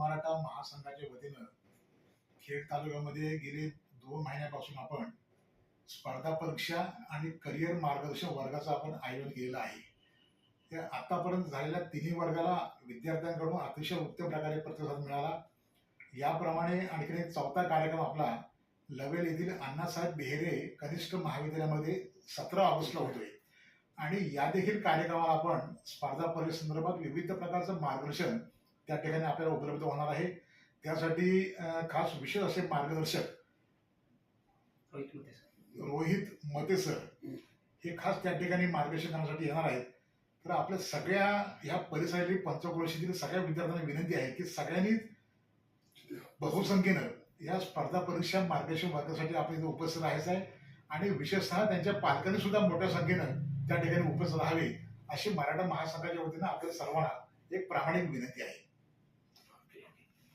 मराठा महासंघाच्या वतीनं खेड तालुक्यामध्ये गेले दोन महिन्यापासून आपण स्पर्धा परीक्षा आणि करिअर मार्गदर्शन वर्गाचं आपण आयोजन केलेलं आहे. त्या आतापर्यंत झालेल्या तिन्ही वर्गाला विद्यार्थ्यांकडून अतिशय उत्तम प्रकारे प्रतिसाद मिळाला. याप्रमाणे आणखीन एक चौथा कार्यक्रम आपला लवेल येथील अण्णासाहेब बेहरे कनिष्ठ महाविद्यालयामध्ये सतरा ऑगस्टला होतोय. आणि या देखील कार्यक्रमाला आपण स्पर्धा परीक्षेसंदर्भात विविध प्रकारचं मार्गदर्शन त्या ठिकाणी आपल्याला उपलब्ध होणार आहे. त्यासाठी खास विशेष असे मार्गदर्शक रोहित मते सर. हे खास त्या ठिकाणी मार्गदर्शन करण्यासाठी येणार आहेत. तर आपल्या सगळ्या ह्या परिसरातील पंचक्रोशीतील सगळ्या विद्यार्थ्यांना विनंती आहे की सगळ्यांनी बहुसंख्येनं या स्पर्धा परीक्षा मार्गदर्शन वर्गासाठी आपण इथे उपस्थित राहायचं आहे. आणि विशेषतः त्यांच्या पालकांनी सुद्धा मोठ्या संख्येनं त्या ठिकाणी उपस्थित राहावे अशी मराठा महासंघाच्या वतीनं आपल्या सर्वांना एक प्रामाणिक विनंती आहे.